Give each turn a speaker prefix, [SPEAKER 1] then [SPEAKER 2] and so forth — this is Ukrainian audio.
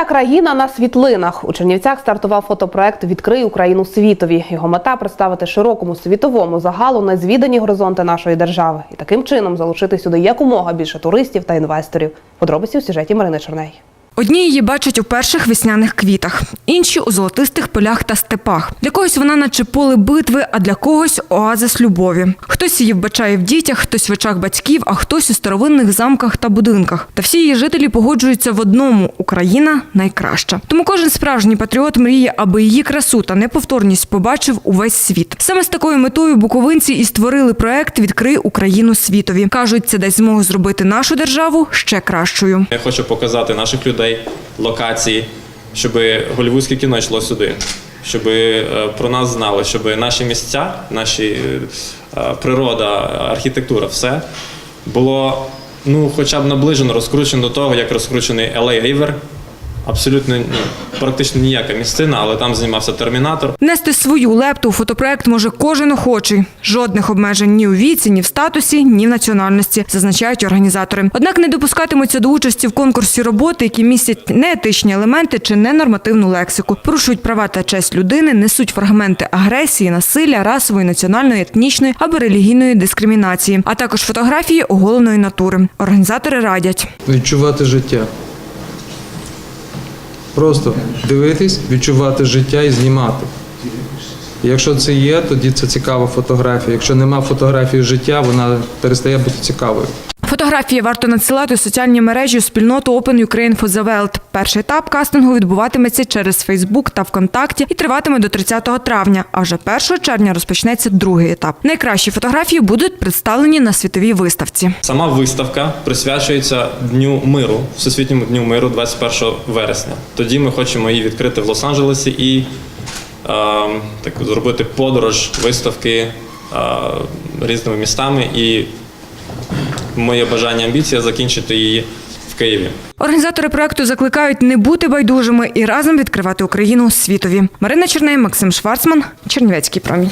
[SPEAKER 1] Вся країна на світлинах. У Чернівцях стартував фотопроект Відкрий Україну світові. Його мета представити широкому світовому загалу незвідані горизонти нашої держави і таким чином залучити сюди якомога більше туристів та інвесторів. Подробиці у сюжеті Марини Чорней.
[SPEAKER 2] Одні її бачать у перших весняних квітах, інші у золотистих полях та степах. Для когось вона наче поле битви, а для когось оазис любові. Хтось її вбачає в дітях, хтось в очах батьків, а хтось у старовинних замках та будинках. Та всі її жителі погоджуються в одному: Україна найкраща. Тому кожен справжній патріот мріє, аби її красу та неповторність побачив увесь світ. Саме з такою метою буковинці і створили проект Відкрий Україну світові. кажуть, це дасть змогу зробити нашу державу ще кращою.
[SPEAKER 3] Я хочу показати наших людей, локації, щоб голівудське кіно йшло сюди, щоб е, про нас знали, щоб наші місця, наші е, природа, архітектура, все було ну, хоча б наближено, розкручено до того, як розкручений LA River. Абсолютно ну, практично ніяка місцина, але там знімався термінатор.
[SPEAKER 2] Нести свою лепту у фотопроект може кожен охочий. Жодних обмежень ні у віці, ні в статусі, ні в національності, зазначають організатори. Однак не допускатимуться до участі в конкурсі роботи, які містять неетичні елементи чи ненормативну лексику, порушують права та честь людини, несуть фрагменти агресії, насилля, расової, національної, етнічної або релігійної дискримінації, а також фотографії оголеної натури. Організатори радять.
[SPEAKER 4] відчувати життя. Просто дивитись, відчувати життя і знімати. Якщо це є, тоді це цікава фотографія. Якщо нема фотографії життя, вона перестає бути цікавою.
[SPEAKER 2] Фотографії варто надсилати у соціальні мережі у спільноту Open Ukraine for the World. Перший етап кастингу відбуватиметься через Фейсбук та ВКонтакті і триватиме до 30 травня. А вже 1 червня розпочнеться другий етап. Найкращі фотографії будуть представлені на світовій виставці.
[SPEAKER 3] Сама виставка присвячується Дню миру, Всесвітньому дню миру 21 вересня. Тоді ми хочемо її відкрити в Лос-Анджелесі і е, так, зробити подорож виставки е, різними містами. І моє бажання амбіція закінчити її в Києві.
[SPEAKER 2] Організатори проекту закликають не бути байдужими і разом відкривати Україну світові. Марина Черней, Максим Шварцман, Чернівецький промінь.